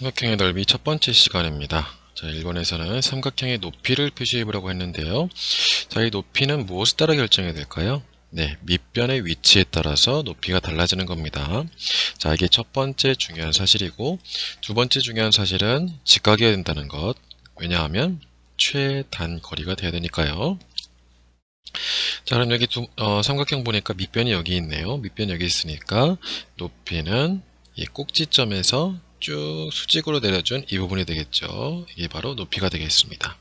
삼각형의 넓이 첫 번째 시간입니다. 자, 1번에서는 삼각형의 높이를 표시해 보라고 했는데요. 자, 이 높이는 무엇에 따라 결정이 될까요? 네, 밑변의 위치에 따라서 높이가 달라지는 겁니다. 자, 이게 첫 번째 중요한 사실이고, 두 번째 중요한 사실은 직각이어야 된다는 것. 왜냐하면 최단 거리가 돼야 되니까요. 자, 그럼 여기 두, 어, 삼각형 보니까 밑변이 여기 있네요. 밑변 여기 있으니까 높이는 이 꼭지점에서 쭉 수직으로 내려준 이 부분이 되겠죠. 이게 바로 높이가 되겠습니다.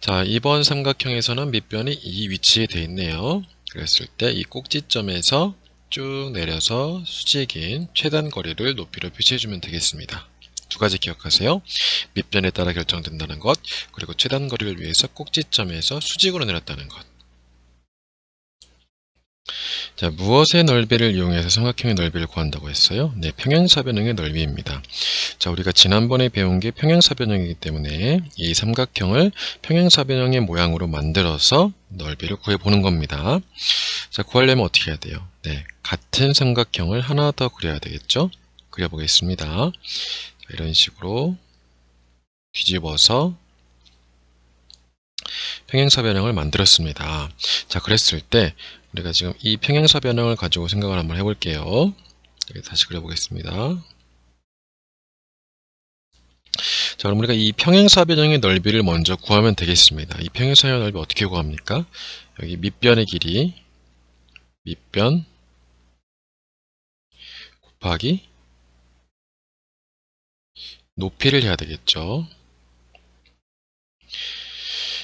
자, 이번 삼각형에서는 밑변이 이 위치에 되어 있네요. 그랬을 때 이 꼭지점에서 쭉 내려서 수직인 최단 거리를 높이로 표시해주면 되겠습니다. 두 가지 기억하세요. 밑변에 따라 결정된다는 것, 그리고 최단 거리를 위해서 꼭지점에서 수직으로 내렸다는 것. 자, 무엇의 넓이를 이용해서 삼각형의 넓이를 구한다고 했어요? 네, 평행사변형의 넓이입니다. 자, 우리가 지난번에 배운 게 평행사변형이기 때문에 이 삼각형을 평행사변형의 모양으로 만들어서 넓이를 구해보는 겁니다. 자, 구하려면 어떻게 해야 돼요? 네, 같은 삼각형을 하나 더 그려야 되겠죠? 그려보겠습니다. 자, 이런 식으로 뒤집어서 평행사 변형을 만들었습니다. 자, 그랬을 때 우리가 지금 이 평행사 변형을 가지고 생각을 한번 해볼게요. 다시 그려보겠습니다. 자, 그럼 우리가 이 평행사 변형의 넓이를 먼저 구하면 되겠습니다. 이 평행사 변형 넓이 어떻게 구합니까? 여기 밑변의 길이 밑변 곱하기 높이를 해야 되겠죠.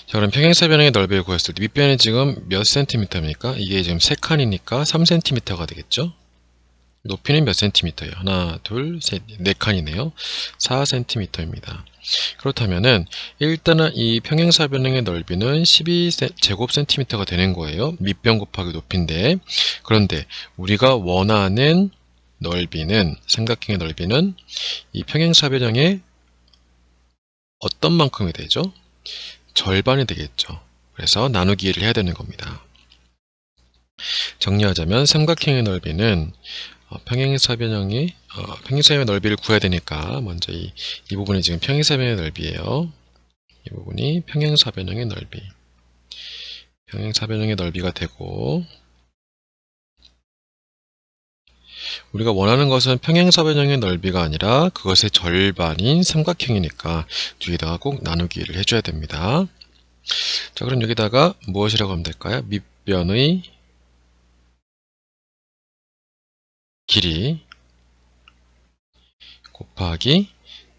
자, 그럼 평행사변형의 넓이를 구했을 때 밑변이 지금 몇 센티미터입니까? 이게 지금 3칸이니까 3cm가 되겠죠? 높이는 몇 센티미터예요? 하나, 둘, 셋, 네 칸이네요. 4cm입니다. 그렇다면은 일단은 이 평행사 변형의 넓이는 12제곱센티미터가 되는 거예요. 밑변 곱하기 높이인데 그런데 우리가 원하는 넓이는 삼각형의 넓이는 이 평행사 변형의 어떤 만큼이 되죠? 절반이 되겠죠. 그래서 나누기를 해야 되는 겁니다. 정리하자면 삼각형의 넓이는 어, 평행사변형이 어, 평행사변의 넓이를 구해야 되니까 먼저 이, 이 부분이 지금 평행사변의 넓이에요. 이 부분이 평행사변형의 넓이. 평행사변형의 넓이가 되고 우리가 원하는 것은 평행사변형의 넓이가 아니라 그것의 절반인 삼각형이니까 뒤에다가 꼭 나누기를 해줘야 됩니다. 자, 그럼 여기다가 무엇이라고 하면 될까요? 밑변의 길이 곱하기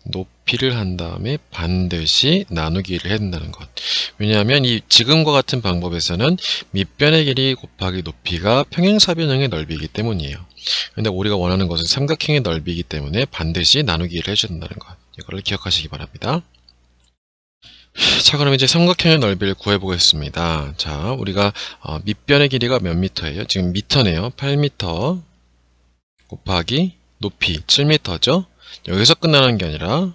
높이를 한 다음에 반드시 나누기를 해야 된다는 것. 왜냐하면 이 지금과 같은 방법에서는 밑변의 길이 곱하기 높이가 평행사변형의 넓이이기 때문이에요. 근데 우리가 원하는 것은 삼각형의 넓이이기 때문에 반드시 나누기를 해줘야 된다는 것. 이거를 기억하시기 바랍니다. 자 그럼 이제 삼각형의 넓이를 구해보겠습니다. 자 우리가 어, 밑변의 길이가 몇 미터예요? 지금 미터네요. 8미터 곱하기 높이 7미터죠? 여기서 끝나는 게 아니라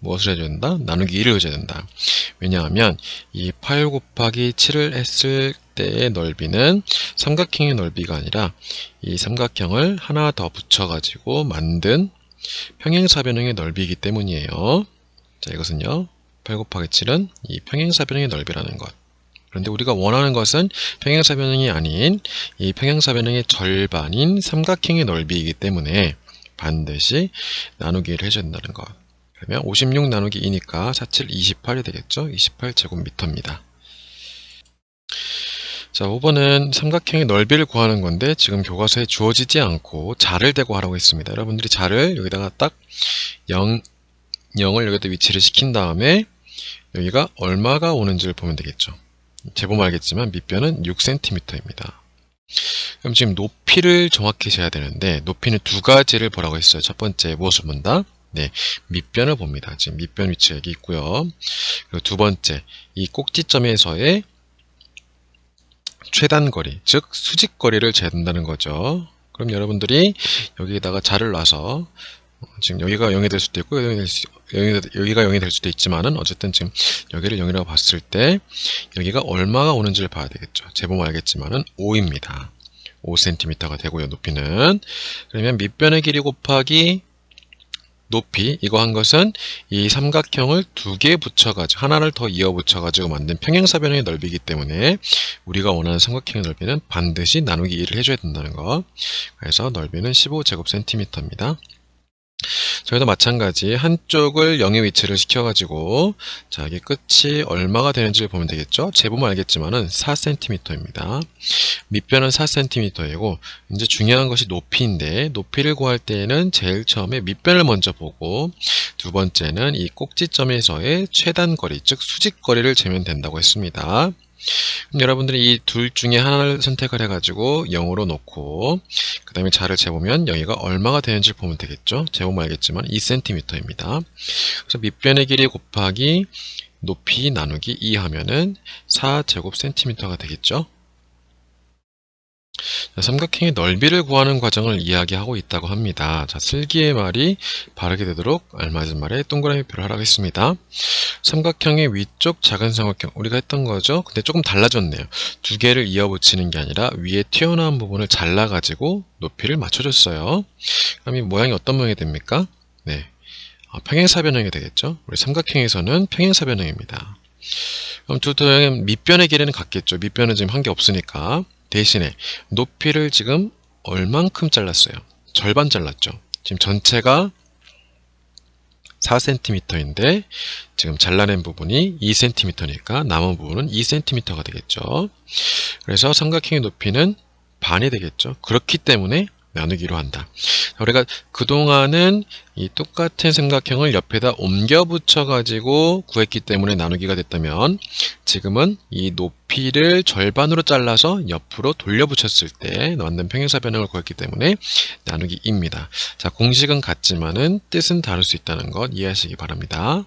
무엇을 해줘야 된다? 나누기 1을 해줘야 된다. 왜냐하면 이 8 곱하기 7을 했을 때의 넓이는 삼각형의 넓이가 아니라 이 삼각형을 하나 더 붙여가지고 만든 평행사변형의 넓이이기 때문이에요. 자 이것은요. 8 곱하기 7은 이 평행사변형의 넓이라는 것. 그런데 우리가 원하는 것은 평행사변형이 아닌 이 평행사변형의 절반인 삼각형의 넓이이기 때문에 반드시 나누기를 해줘야 된다는 것. 그러면 56 나누기 2니까 47, 28이 되겠죠? 28제곱미터입니다. 자, 5번은 삼각형의 넓이를 구하는 건데 지금 교과서에 주어지지 않고 자를 대고 하라고 했습니다. 여러분들이 자를 여기다가 딱 0, 0을 여기다 위치를 시킨 다음에 여기가 얼마가 오는지를 보면 되겠죠. 제법 알겠지만 밑변은 6cm입니다. 그럼 지금 높이를 정확히 재야 되는데 높이는 두 가지를 보라고 했어요. 첫 번째 무엇을 본다? 네, 밑변을 봅니다. 지금 밑변 위치 여기 있고요. 그리고 두 번째 이 꼭지점에서의 최단 거리, 즉 수직 거리를 재는다는 거죠. 그럼 여러분들이 여기에다가 자를 놔서 지금 여기가 0이 될 수도 있고 여기 가 0이 될 수도 있지만은 어쨌든 지금 여기를 0이라고 봤을 때 여기가 얼마가 오는지를 봐야 되겠죠. 제법 알겠지만은 5입니다. 5cm가 되고요. 높이는 그러면 밑변의 길이 곱하기 높이 이거 한 것은 이 삼각형을 두 개 붙여가지고 하나를 더 이어 붙여가지고 만든 평행사변형의 넓이기 때문에 우리가 원하는 삼각형의 넓이는 반드시 나누기 1을 해줘야 된다는 거. 그래서 넓이는 15제곱센티미터입니다. 저희도 마찬가지 한쪽을 0의 위치를 시켜가지고 자 이게 끝이 얼마가 되는지를 보면 되겠죠? 재보면 알겠지만은 4cm입니다. 밑변은 4cm이고 이제 중요한 것이 높이인데 높이를 구할 때에는 제일 처음에 밑변을 먼저 보고 두 번째는 이 꼭지점에서의 최단 거리 즉 수직 거리를 재면 된다고 했습니다 여러분들이 이 둘 중에 하나를 선택을 해가지고 0으로 놓고 그 다음에 자를 재보면 여기가 얼마가 되는지 보면 되겠죠. 재보면 알겠지만 2cm입니다. 그래서 밑변의 길이 곱하기 높이 나누기 2 하면은 4제곱cm가 되겠죠. 자, 삼각형의 넓이를 구하는 과정을 이야기하고 있다고 합니다. 자, 슬기의 말이 바르게 되도록 알맞은 말에 동그라미 표를 하라고 했습니다. 삼각형의 위쪽 작은 삼각형 우리가 했던 거죠. 근데 조금 달라졌네요. 두 개를 이어 붙이는 게 아니라 위에 튀어나온 부분을 잘라 가지고 높이를 맞춰줬어요. 그럼 이 모양이 어떤 모양이 됩니까? 네, 어, 평행사변형이 되겠죠. 우리 삼각형에서는 평행사변형입니다. 그럼 두 도형의 밑변의 길이는 같겠죠. 밑변은 지금 한게 없으니까. 대신에 높이를 지금 얼만큼 잘랐어요? 절반 잘랐죠. 지금 전체가 4cm인데 지금 잘라낸 부분이 2cm니까 남은 부분은 2cm가 되겠죠. 그래서 삼각형의 높이는 반이 되겠죠. 그렇기 때문에 나누기로 한다. 우리가 그동안은 이 똑같은 삼각형을 옆에다 옮겨 붙여 가지고 구했기 때문에 나누기가 됐다면 지금은 이 높이를 절반으로 잘라서 옆으로 돌려 붙였을 때 만든 평행사 변형을 구했기 때문에 나누기입니다. 자, 공식은 같지만은 뜻은 다를 수 있다는 것 이해하시기 바랍니다.